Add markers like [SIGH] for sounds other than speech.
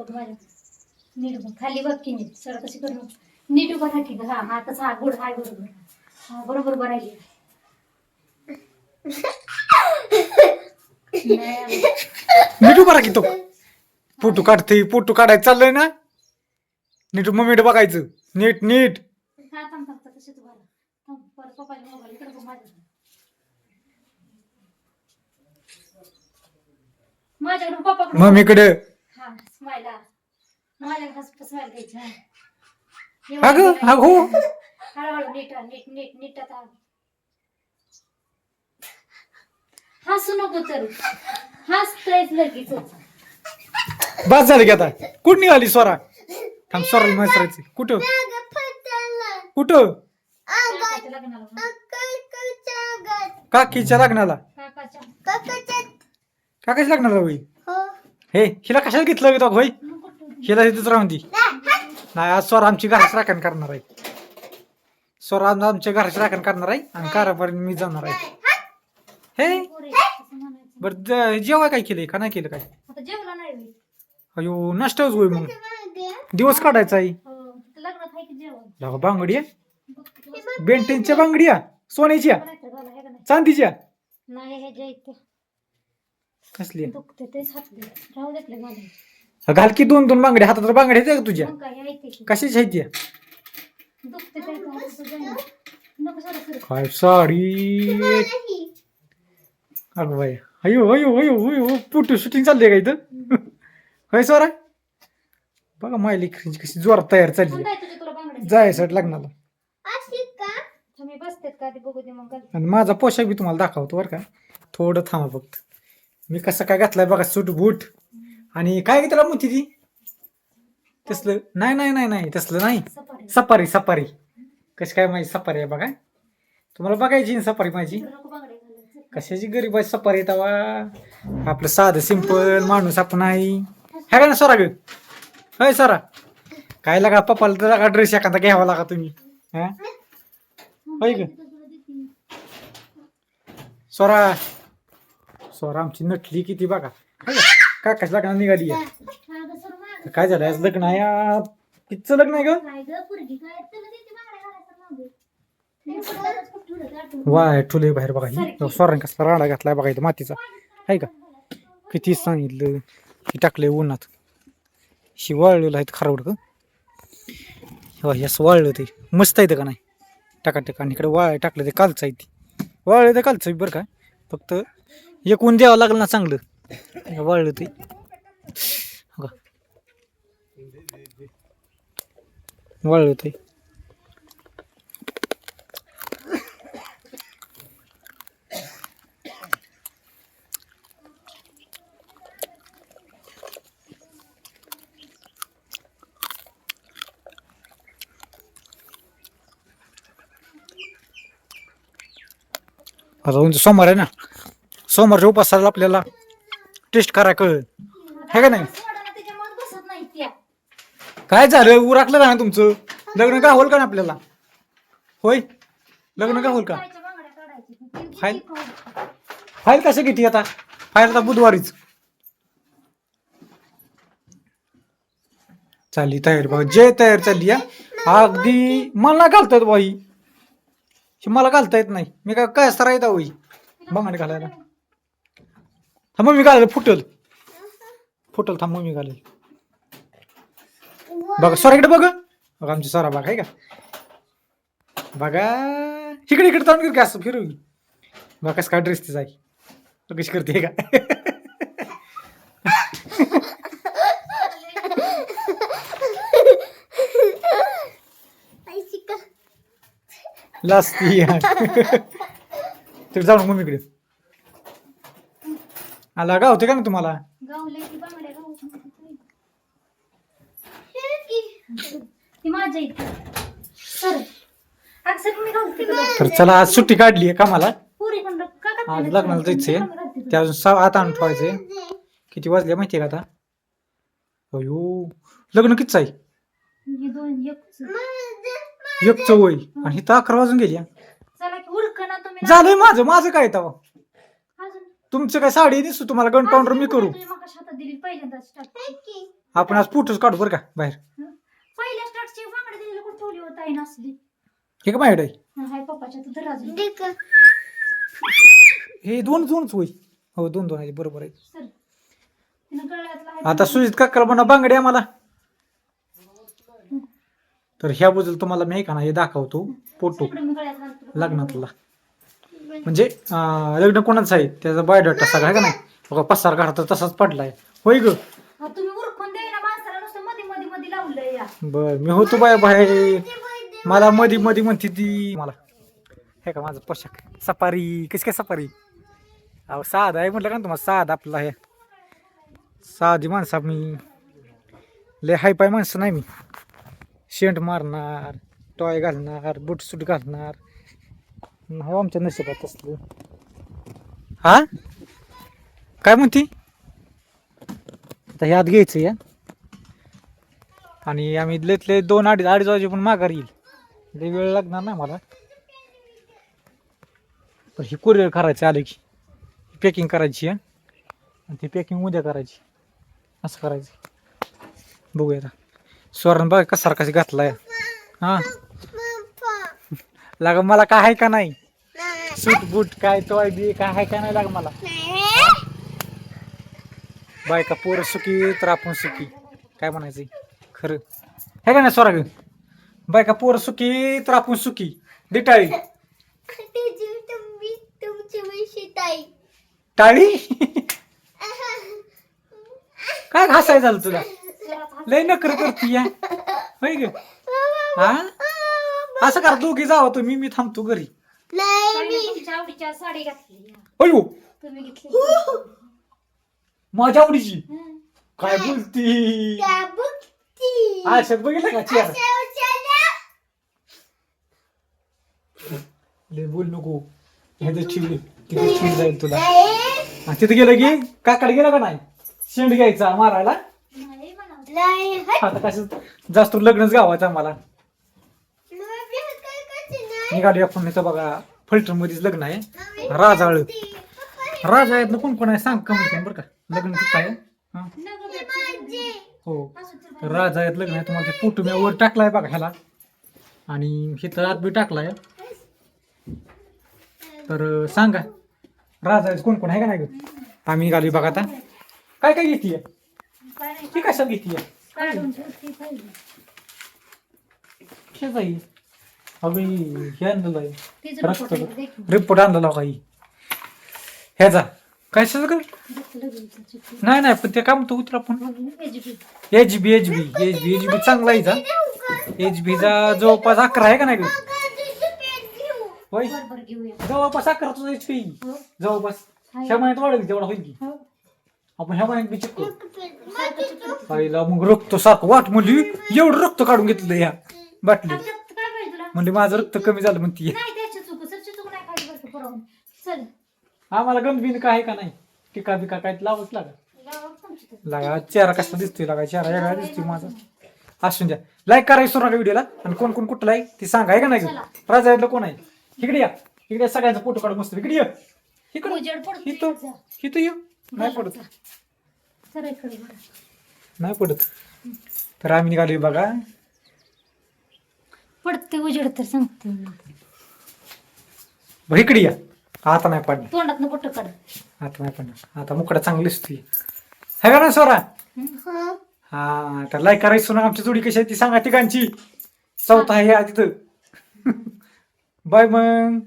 बघ माझ्या नीट बघ खाली बघ की नीट. सरळ कशी करू नीट उभा राहा की ग. हा हा तसा हा गुड हाय बरोबर हा बरोबर नाही आलं. नीट राहा की तो. फोटो काढते फोटो काढायचं चाललंय ना? नीट मम्मीट बघायचं. नीट नीट. हा थांब थांब थांब, तशीच उभा राहा. थांब परत पप्पाच्या मोबाईल इकडे बघ माझ्या माझ्याकडे पप्पाकडे मम्मीकडे द्यायची. अगं, अगो. हळूहळू नीट हा, नीट नीट नीट आता. हसू नको तर. हसतोयच लगेच बस झालं की आता. कुठं निघाली स्वरा? थांब स्वराला मैत्रायची कुठं? कुठं? काकाच्या लग्नाला काकीच्या लग्नाला. काकाच्या काकाच्या लग्नाला होई. हे हिला कशाला घेतलं मग कुठं? हिला तिथंच राहून दी. नाही आज स्वरा आमची घराची राखण करणार आहे. स्वरा आज आमच्या घराची राखण करणार आहे आणि कारापर्यंत मी जाणार आहे. हे. बर जेवाय काय केलंय? का नाही केलं काय. अयो नष्टच होय मग. दिवस काढायचा आहे. हो, बांगडी बेंटेनच्या बांगड्या सोन्याच्या? चांदीच्या कसली? दुखते तेच हात दे राहू देतले मला घाल की दोन दोन बांगड्या. हातात बांगड्या आहेत का तुझ्या? मग काय आहे ते की. कशाची आहेत त्या दुखते ते का असं जाईना. नको सर सर काय साडी? अगं बाई. अयो अयो अयो अयो. फोटो शूटिंग चाललंय का इथं? होय सोरा? बघा मायली कशी जोरात तयार चालली कोणता आहे तुझ्या तुला बांगड्या जायसाठी लग्नाला. मी बसतेत का? ते बघू दे मग आणि माझा पोशाख बी तुम्हाला दाखवतो बरं का. थोडं थांबा फक्त. मी कसं काय घातलाय बघा सूट बूट. आणि काय त्याला म्हणते ती? तसलं नाही नाही नाही नाही तसलं नाही. Safari safari. कशी काय माझी सफारी आहे बघा. तुम्हाला बघायची ना सफारी माझी? कशाची गरीब आहे सफारी तवा. आपलं साधं सिंपल माणूस आपण आहे. है का ना सरा ग होय सोरा. काय लागा पप्पाला तर लागा ड्रेस एखादा घ्यावा लागा तुम्ही. हा? होय ग सोरा सोरा आमची नटली किती बघा. है का? काकाच लग्न निघाली. काय झालं? आज लग्न आहे. कितीचं लग्न आहे ग? [LAUGHS] वाय ठुले बाहेर बघा. ही सोरान कसला राडा घातलाय बघा इथं मातीचा. आहे का? किती सांगितलं? की टाकलंय उन्हात. शी वाळलेलं आहे खरावड का हो हे असं वाळलं ते. मस्त आहे का नाही? टाका टाका आणि इकडे वाळ टाकलं ते कालचं आहे ती. वाळलं ते कालचं बरं का? फक्त एक ऊन द्यावं लागलं ना चांगलं? हे वाळलं ते. हो का? वाळलं ते. आता उद्या सोमवार आहे ना? सोमवारच्या उपासाला आपल्याला टेस्ट करा कळ हे का नाही? काय झालं? उराकलं ना तुमचं? लग्न का होल का ना आपल्याला? होय? लग्न का होल का? फाईल? फाईल कसं किती आता? फाईल आता बुधवारीच. चालली तयारी बघा. जे तयार चालली या अगदी मला घालतात घालता येत बाई मला घालता येत नाही. मी काय काय सरा येत होई बांगडे घालायला. थांब मी घालायला फुटल. फुटल थांब मी घालेल. बघा स्वराकडे बघ. बघा आमची स्वरा बघा आहे का? बघा इकडे इकडे ताण का असं फिरव बघा कसं काय ड्रेस तिचा आहे तो कशी करते का? लास्ती तर जाऊ मम्मीकडे आला का होते का ना तुम्हाला गावलंय ती बांगड्या गाऊ. ती माझ्या इथे सर अक्षर मी घालते तुला. तर चला आज सुट्टी काढली आहे कामाला पुरी पण का करते आज लग्नाला? जायचंय. त्या अजून सहा आत आणून ठेवायचंय किती वाजले माहितीये का आता अयो लग्न कितीच आहे हे दोन. एक चवय आणि इथं अकरा वाजून गेली. चला की उरक ना तुम्ही झालंय माझं माझं काय तवा तुमचं काय साडी दिसतो तुम्हाला पाऊंडर मी करू. दिली. आपण आज फोटोच काढू बरं का बाहेर. पहिल्या स्टार्टची बांगडी दिलेली कुठं ठेवली होता आई नसली. हे का माझ्याकडे आहे? पप्पाच्या तर अजून हे दोन दोनच होई हो दोन दोन आहे बरोबर आहे. आता सुजित काकाला म्हणा बांगडे आम्हाला. तर ह्याबद्दल तुम्हाला मी का ना हे दाखवतो फोटो. लग्नातला. म्हणजे लग्न कोणाचं आहे? त्याचा बायोडाटा सगळा आहे का नाही? बघा पसार काढता तसाच पडलाय. होय ग? हा, तुम्ही उरकून द्याय ना माणसाला नुसतं मध्ये मध्ये मध्ये लावलंय या. बर मी होतो बाय बाहेर. मला मधी. मधी म्हणते ती. मला. हे का माझं पोशाख? सफारी. कशी काय सफारी? अहो साधा आहे म्हटलं का ना तुम्हाला? साधा आपला हे. साधी माणसं मी. लय हाय पाय माणसं नाही मी. शेंट मारणार टॉय घालणार बूट सूट घालणार. हो आमच्या नशिबात असलं हा? काय म्हणती? आता ह्यात घ्यायचं या. आणि आम्ही लयतले दोन अडीच अडीच वाजे पण माघार येईल. लय वेळ लागणार ना मला पण ही कुरिअर करायचं आले की. पॅकिंग करायची आहे आणि ती पॅकिंग उद्या करायची. असं करायचं. बघूया आता. स्वर्ण बघा कसा कशी घातलाय. हा? लागा मला काय आहे का नाही? सूट बूट काय तो बी काय आहे का नाही लागा मला? बायका पोरं सुखी तर आपण सुखी. काय म्हणायचं? खरं. हे का नाही स्वराग बायका पोरं सुखी तर आपण सुखी डिटाळी टाळी? काय घासाय झालं तुला? लय नकर करती या. होय ग? हा? असं करा दोघी जावा तुम्ही मी थांबतो घरी. ताईने तुमच्या आवडीच्या साडी घातली. या. अयो! तुम्ही घेतली. माझ्या आवडीची? हं. काय बोलती? आशात बघितलं का चेहरा? लय बोल नको. ह्याचं चिवली तिथे चिव जाईल तुला. आणि तिथे गेलं की काकडे गेलं का नाही? शेंड घ्यायचा मारायला. नाही म्हणावं. आता कसं जास्त लग्नच गावाचं आम्हाला. निघाली आपण इथं बघा फलटण मध्येच लग्न आहे. राजाळ राजा आहेत ना कोण कोण आहे? सांग कमी बरं का. लग्न तिथं आहे. हा. हो. राजा आहेत लग्न आहे. तुम्हाला ते फोटो मी वर टाकलाय बघा ह्याला. आणि इथं आत बी टाकलाय. तर सांगा. राजा आहेत कोण कोण आहे का नाही? आम्ही निघाली बघा आता. काय काय नाही. ती कशाला घेतीये काढून ठेवते पाहिजे. हे हे आणलेलं आहे तिचं रक्त report आहे, देख. रिपोर्ट आणलेला काही ह्याचा कशाचं का रक्त लगेच. नाही नाही पण ते काम तो उतर आपण मग. H B H B H B H B चांगला आहे एच बीचा जवळपास अकरा आहे का नाही गं? होय बरोबर घेऊया जवळपास अकरा तुझा एच पी हो. जवळपास. ह्या महिन्यात वाढेल तेवढा होईल की हो. आपण ह्या महिन्यात बी चेक करू सारखं चिकटून. पहिला मग रक्त सारखं वाट म्हणली एवढं रक्त काढून घेतलं ह्या बाटली म्हणजे माझं रक्त कमी झालं म्हणती. नाही त्याची चूक सरची चूक नाही खाली बरं पुरवून चल. आम्हाला गंदबिन काय आहे का नाही? टिका बिका काय लावच लागा लावा तुमची तर. लागा चेहरा कसा दिसतोय लागा चेहरा वेगळा दिसतोय माझा. असून द्या. लाईक करायचं नका व्हिडिओला आणि कोण कोण कुठला आहे ते सांगा आहे का नाही? चला. राजा कोण आहे? इकडे या. इकडे या, सगळ्यांचा फोटो काढून मस्त इकडे या. इकडे. इथं. ये. नाही पडत. चला इकडे बघा. नाही पडत. तर आम्ही निघालोय बघा. पडते उजेड तर सांगते बरं इकडे या. आता नाही पडणार. तोंडात कुठं काढ? आता नाही पडणार. आता मुकडा चांगली दिसतोय. है का ना सोरा? हा? तर लाईक करायचं ना आमची जोडी कशी आहे ती सांगा ठिकाणची. चौथा आहे या तिथं. [LAUGHS] बाय मग.